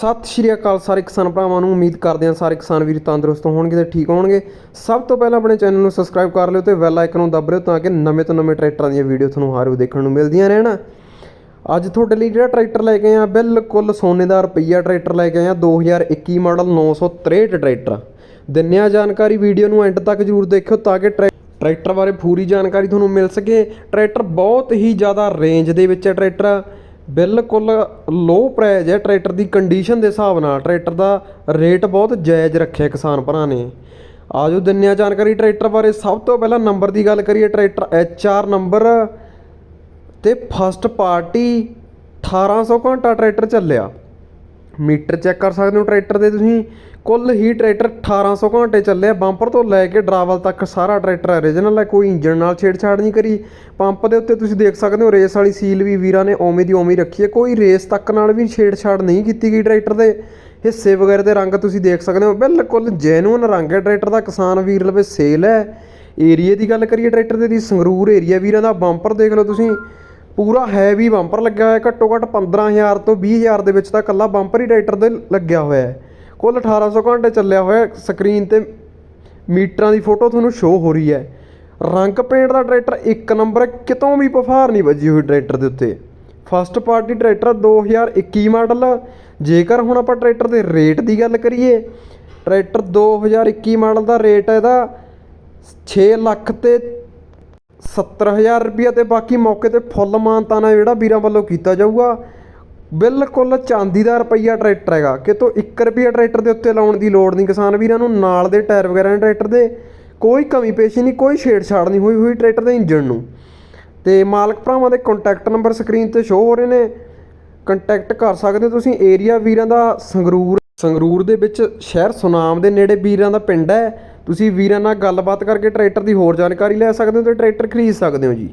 ਸਤਿ ਸ਼੍ਰੀ ਅਕਾਲ ਸਾਰੇ ਕਿਸਾਨ ਭਰਾਵਾਂ ਨੂੰ। ਉਮੀਦ ਕਰਦੇ ਹਾਂ ਸਾਰੇ ਕਿਸਾਨ ਵੀਰ ਤੰਦਰੁਸਤ ਹੋਣਗੇ ਤੇ ਠੀਕ ਹੋਣਗੇ। ਸਭ ਤੋਂ ਪਹਿਲਾਂ ਆਪਣੇ ਚੈਨਲ ਨੂੰ ਸਬਸਕ੍ਰਾਈਬ ਕਰ ਲਿਓ ਤੇ ਬੈਲ ਆਈਕਨ ਨੂੰ ਦੱਬ ਲਿਓ ਤਾਂ ਕਿ ਨਵੇਂ ਤੋਂ ਨਵੇਂ ਟਰੈਕਟਰਾਂ ਦੀਆਂ ਵੀਡੀਓ ਤੁਹਾਨੂੰ ਹਰ ਰੋਜ਼ ਦੇਖਣ ਨੂੰ ਮਿਲਦੀਆਂ ਰਹਿਣ। ਅੱਜ ਤੁਹਾਡੇ ਲਈ ਜਿਹੜਾ ਟਰੈਕਟਰ ਲੈ ਕੇ ਆਏ ਆ ਬਿਲਕੁਲ ਸੋਨੇ ਦਾ ਰੁਪਈਆ ਟਰੈਕਟਰ ਲੈ ਕੇ ਆਏ ਆ 2021 ਮਾਡਲ 963 ਟਰੈਕਟਰ। ਦਿੰਨੇ ਆ ਜਾਣਕਾਰੀ ਵੀਡੀਓ ਨੂੰ ਐਂਡ ਤੱਕ ਜਰੂਰ ਦੇਖਿਓ ਤਾਂ ਕਿ ਟਰੈ- ਟਰੈਕਟਰ ਬਾਰੇ ਪੂਰੀ ਜਾਣਕਾਰੀ ਤੁਹਾਨੂੰ ਮਿਲ ਸਕੇ। ਟਰੈਕਟਰ ਬਹੁਤ ਹੀ ਜ਼ਿਆਦਾ ਰੇਂਜ ਦੇ ਵਿੱਚ ਹੈ ਟਰੈਕਟਰ। ਬਿਲਕੁਲ ਲੋਅ ਪ੍ਰਾਈਜ਼ ਹੈ। ਟਰੈਕਟਰ ਦੀ ਕੰਡੀਸ਼ਨ ਦੇ ਹਿਸਾਬ ਨਾਲ ਟਰੈਕਟਰ ਦਾ ਰੇਟ ਬਹੁਤ ਜਾਇਜ਼ ਰੱਖਿਆ ਕਿਸਾਨ ਭਰਾ ਨੇ। ਆਜੋ ਦਿੰਨੇ ਆ ਜਾਣਕਾਰੀ ਟਰੈਕਟਰ ਬਾਰੇ। ਸਭ ਤੋਂ ਪਹਿਲਾਂ ਨੰਬਰ ਦੀ ਗੱਲ ਕਰੀਏ ਟਰੈਕਟਰ HR ਨੰਬਰ ਤੇ ਫਸਟ ਪਾਰਟੀ 1800 ਘੰਟਾ ਟਰੈਕਟਰ ਚੱਲਿਆ। ਮੀਟਰ ਚੈੱਕ ਕਰ ਸਕਦੇ ਹੋ ਟਰੈਕਟਰ ਦੇ ਤੁਸੀਂ। ਕੁੱਲ ਹੀ ਟਰੈਕਟਰ 1800 ਘੰਟੇ ਚੱਲਿਆ ਬੰਪਰ ਤੋਂ ਲੈ ਕੇ ਡਰਾਵਲ ਤੱਕ ਸਾਰਾ ਟਰੈਕਟਰ origignal ਹੈ ਕੋਈ ਇੰਜਨ ਨਾਲ ਛੇੜਛਾੜ ਨਹੀਂ ਕਰੀ। ਪੰਪ ਦੇ ਉੱਤੇ ਤੁਸੀਂ ਦੇਖ ਸਕਦੇ ਹੋ ਰੇਸ ਵਾਲੀ ਸੀਲ ਵੀ ਵੀਰਾਂ ਨੇ ਓਵੇਂ ਦੀ ਓਵੇਂ ਰੱਖੀ ਹੈ ਕੋਈ ਰੇਸ ਤੱਕ ਨਾਲ ਵੀ ਛੇੜਛਾੜ ਨਹੀਂ ਕੀਤੀ ਗਈ ਟਰੈਕਟਰ ਦੇ। ਹਿੱਸੇ ਵਗੈਰਾ ਦੇ ਰੰਗ ਤੁਸੀਂ ਦੇਖ ਸਕਦੇ ਹੋ। ਬਿਲਕੁਲ ਜੈਨੂਇਨ ਰੰਗ ਹੈ ਟਰੈਕਟਰ ਦਾ। ਕਿਸਾਨ ਵੀਰ ਲਵੇ ਸੇਲ ਹੈ। ਏਰੀਆ ਦੀ ਗੱਲ ਕਰੀਏ ਟਰੈਕਟਰ ਦੇ ਦੀ ਸੰਗਰੂਰ ਏਰੀਆ ਵੀਰਾਂ ਦਾ। ਬੰਪਰ ਦੇਖ ਲਓ ਤੁਸੀਂ। ਪੂਰਾ ਹੈਵੀ ਬੰਪਰ ਲੱਗਿਆ ਹੋਇਆ, ਘੱਟੋ ਘੱਟ 15000 ਤੋਂ 20000 ਦੇ ਵਿੱਚ ਤਾਂ ਕੱਲਾ ਬੰਪਰ ਹੀ ਟਰੈਕਟਰ ਦੇ ਲੱਗਿਆ ਹੋਇਆ ਹੈ। ਕੁੱਲ 1800 ਘੰਟੇ ਚੱਲਿਆ ਹੋਇਆ ਸਕਰੀਨ ਤੇ ਮੀਟਰਾਂ ਦੀ ਫੋਟੋ ਤੁਹਾਨੂੰ ਸ਼ੋਅ ਹੋ ਰਹੀ ਹੈ। ਰੰਗ ਪੇਂਟ ਦਾ ਟਰੈਕਟਰ ਇੱਕ ਨੰਬਰ ਕਿਤੋਂ ਵੀ ਪਫਾਰ ਨਹੀਂ ਵੱਜੀ ਹੋਈ ਟਰੈਕਟਰ ਦੇ ਉੱਤੇ। First party tractor 2021 model. ਜੇਕਰ ਹੁਣ ਆਪਾਂ ਟਰੈਕਟਰ ਦੇ ਰੇਟ ਦੀ ਗੱਲ ਕਰੀਏ, ਟਰੈਕਟਰ 2021 ਮਾਡਲ ਦਾ ਰੇਟ ਇਹਦਾ 6 ਲੱਖ ਤੇ 70000 ਰੁਪਈਆ ਤੇ ਬਾਕੀ ਮੌਕੇ ਤੇ ਫੁੱਲ ਮਾਨਤਾਨਾ ਜਿਹੜਾ ਵੀਰਾਂ ਵੱਲੋਂ ਕੀਤਾ ਜਾਊਗਾ। ਬਿਲਕੁਲ ਚਾਂਦੀ ਦਾ ਰੁਪਈਆ ਟਰੈਕਟਰ ਹੈਗਾ। ਕਿਤੋਂ 1 ਰੁਪਈਆ ਟਰੈਕਟਰ ਦੇ ਉੱਤੇ ਲਾਉਣ ਦੀ ਲੋੜ ਨਹੀਂ। ਕਿਸਾਨ ਵੀਰਾਂ ਨੂੰ ਨਾਲ ਦੇ ਟਾਇਰ ਵਗੈਰਾ ਨੇ ਟਰੈਕਟਰ ਦੇ। ਕੋਈ ਕਮੀ ਪੇਸ਼ੀ ਨਹੀਂ, ਕੋਈ ਛੇੜਛਾੜ ਨਹੀਂ ਹੋਈ ਹੋਈ ਟਰੈਕਟਰ ਦੇ ਇੰਜਣ ਨੂੰ। ਤੇ ਮਾਲਕ ਭਰਾਵਾਂ ਦੇ ਕੰਟੈਕਟ ਨੰਬਰ ਸਕਰੀਨ ਤੇ ਸ਼ੋ ਹੋ ਰਹੇ ਨੇ। ਕੰਟੈਕਟ ਕਰ ਸਕਦੇ ਹੋ ਤੁਸੀਂ। ਏਰੀਆ ਵੀਰਾਂ ਦਾ ਸੰਗਰੂਰ ਸੰਗਰੂਰ ਦੇ ਵਿੱਚ ਸ਼ਹਿਰ ਸੁਨਾਮ ਦੇ ਨੇੜੇ ਵੀਰਾਂ ਦਾ ਪਿੰਡ ਹੈ। ਤੁਸੀਂ ਵੀਰਾਂ ਨਾਲ ਗੱਲਬਾਤ ਕਰਕੇ ਟਰੈਕਟਰ ਦੀ ਹੋਰ ਜਾਣਕਾਰੀ ਲੈ ਸਕਦੇ ਹੋ ਤੇ ਟਰੈਕਟਰ ਖਰੀਦ ਸਕਦੇ ਹੋ ਜੀ।